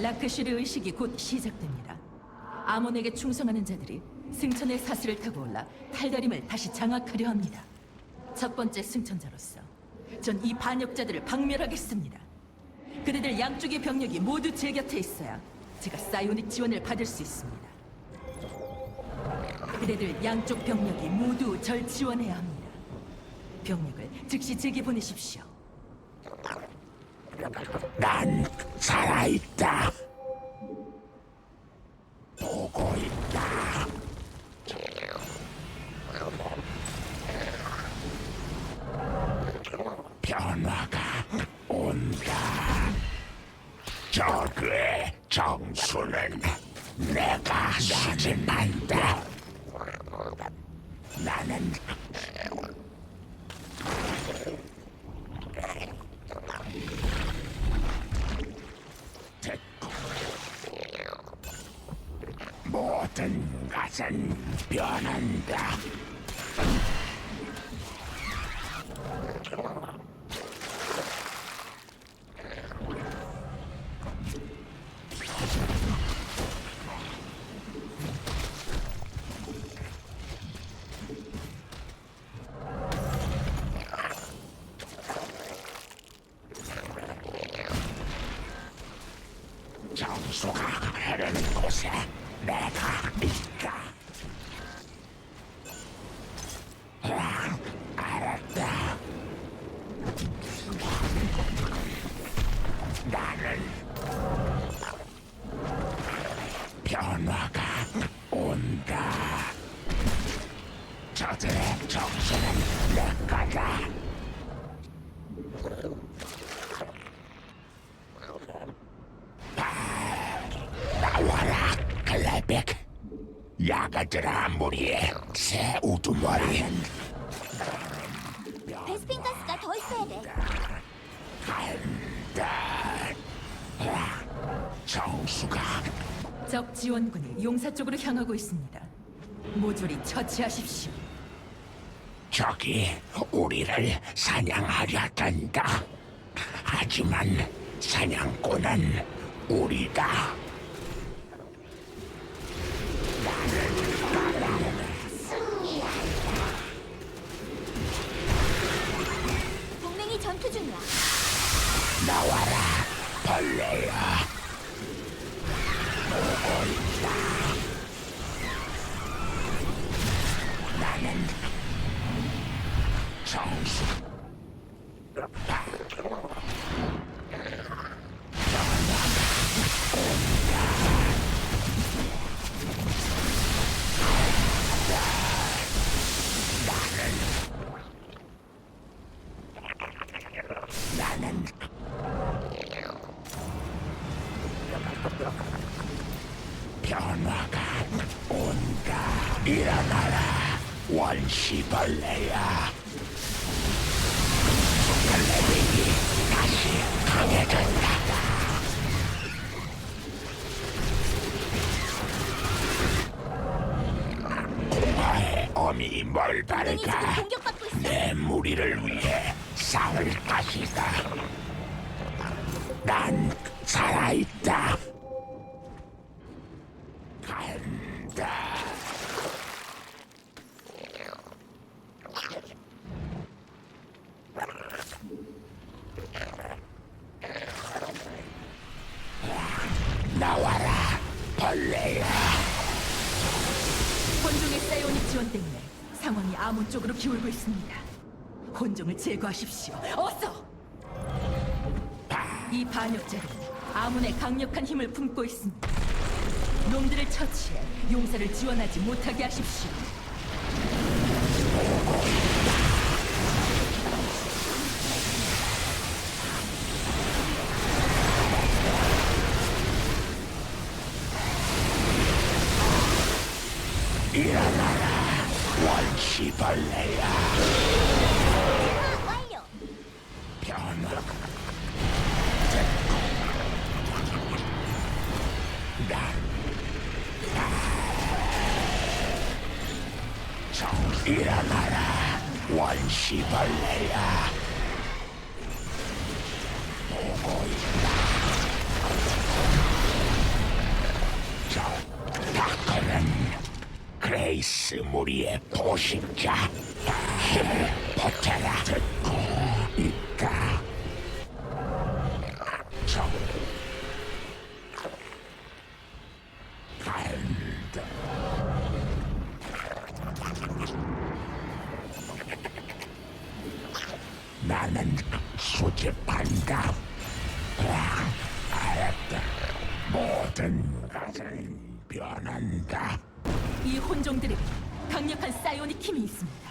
라크슈르 의식이 곧 시작됩니다. 아몬에게 충성하는 자들이 승천의 사슬을 타고 올라 탈다림을 다시 장악하려 합니다. 첫 번째 승천자로서 전 이 반역자들을 박멸하겠습니다. 그대들 양쪽의 병력이 모두 제 곁에 있어야 제가 사이오닉 지원을 받을 수 있습니다. 그대들 양쪽 병력이 모두 절 지원해야 합니다. 병력을 즉시 제게 보내십시오. 난 살아있다. 모든 것은 변한다. 정수가 흐르는 곳에 정수는 내 거다. 나와라, 클레백. 야가들아 무리에 새 우두머리. 베스핀 가스가 더 있어야 돼. 간다. 아, 정수가 적 지원군이 용사 쪽으로 향하고 있습니다. 모조리 처치하십시오. 저기 우리를 사냥하려 든다. 하지만 사냥꾼은 우리다. 동맹이 전투 중이야. 나와라, 벌레야. 보고 있다. 나는 변화가 온다. 일어나라, 원시벌레야. 공화의 어미 동맹이 지금 공격받고 있어. 내 무리를 위해 싸울 것이다. 난 살아있다. 나와라, 벌레야. 혼종의 사이오닉 지원 때문에 상황이 아몬 쪽으로 기울고 있습니다. 혼종을 제거하십시오. 어서! 이 반역자는 아몬의 강력한 힘을 품고 있습니다. 놈들을 처치해 용사를 지원하지 못하게 하십시오. 정 일어나라 원시벌레야. 보고 있다. 저 다크는 그레이스 무리의 포식자. 힘을 것은 변한다 이 혼종들에게 강력한 사이오닉 힘이 있습니다.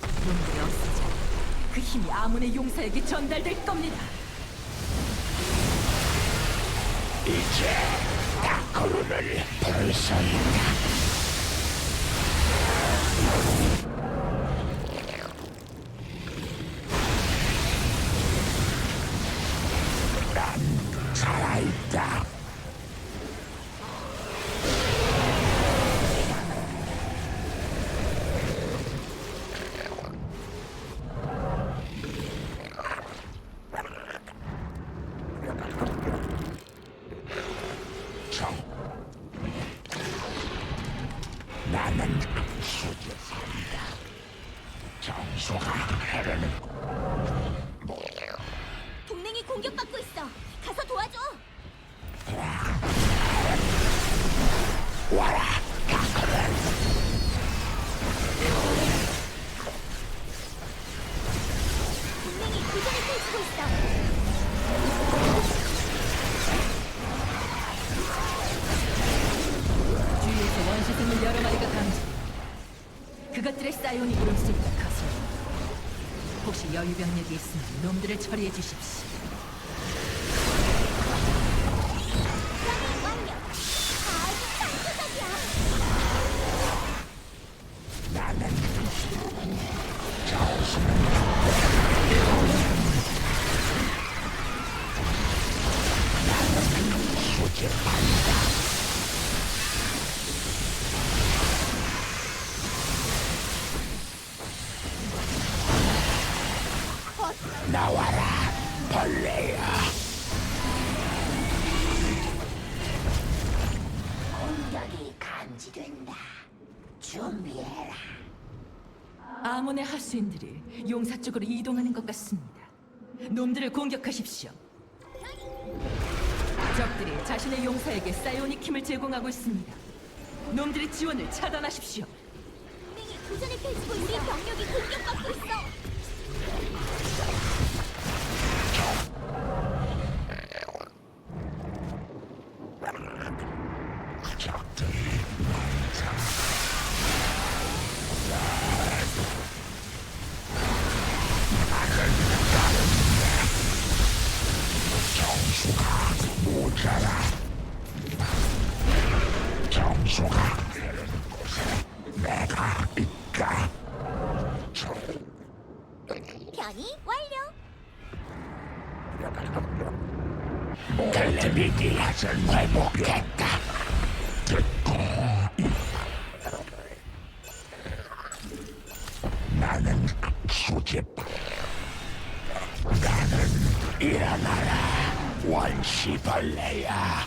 놈들이 없어져 그 힘이 아몬의 용사에게 전달될 겁니다. 이제 다크룬을 있다. 난 살아있다. 나는 수집한다. 정수가 흐르는 동맹이 공격받고 있어. 가서 도와줘. 와라 동맹이 교전을 펼치고 있어. 그것들의 사이오닉 울음소리가 가서 혹시 여유 병력이 있으면 놈들을 처리해 주십시오. 감지된다. 준비해라. 아몬의 하수인들이 용사 쪽으로 이동하는 것 같습니다. 놈들을 공격하십시오. 적들이 자신의 용사에게 사이오닉 힘을 제공하고 있습니다. 놈들의 지원을 차단하십시오. 동맹이 교전을 펼치고 우리 병력이 공격받고 있어. 모자라. 정수가 흐르는 곳에 내가 있다. 정- 변이 완료. 텔레비디 회복했다. 듣고. 나는 수집. 나는 일어나라 원시벌레야.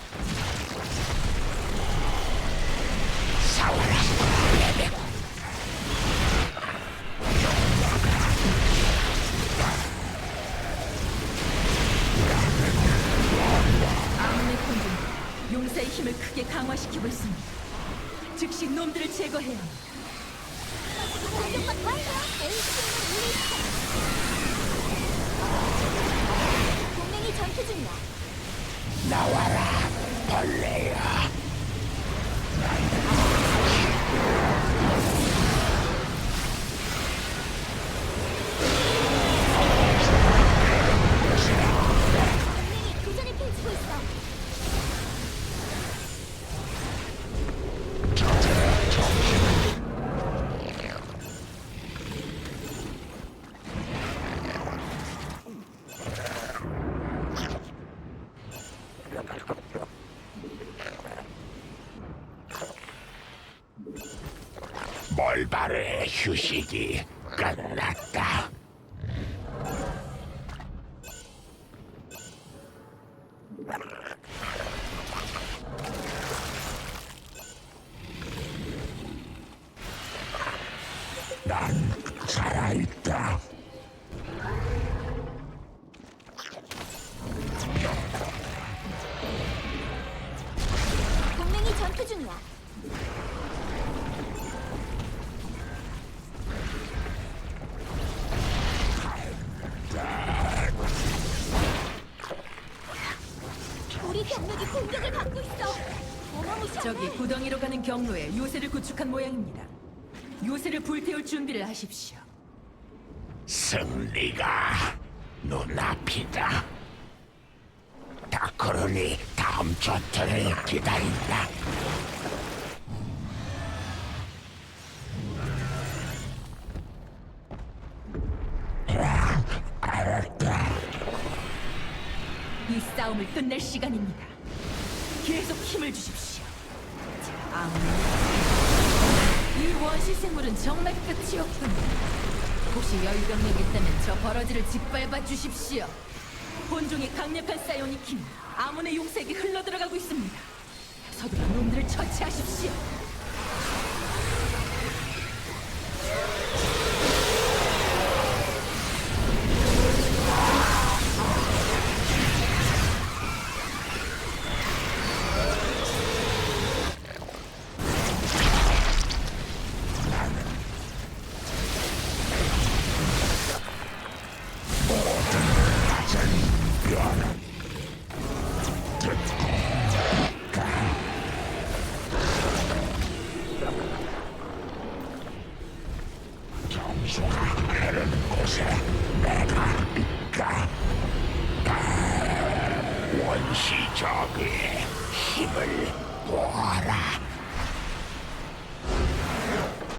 싸워라 레벨. 아몬의 혼종들 용사의 힘을 크게 강화시키고 있습니다. 즉시 놈들을 제거해야 합니다. 전투 중이야. 나와라 벌레야. 몰바르의 휴식이 끝났다. 가는 경로에 요새를 구축한 모양입니다. 요새를 불태울 준비를 하십시오. 승리가 눈앞이다. 다크론이 다음 전투를 기다린다. 알았다. 이 싸움을 끝낼 시간입니다. 계속 힘을 주십시오. 자, 아무나. 이 원시 생물은 정말 끝이었군요. 혹시 여유병력이 있다면 저 버러지를 짓밟아 주십시오. 본종의 강력한 사이오닉 힘, 아몬의 용색이 흘러들어가고 있습니다. 서둘러 놈들을 처치하십시오.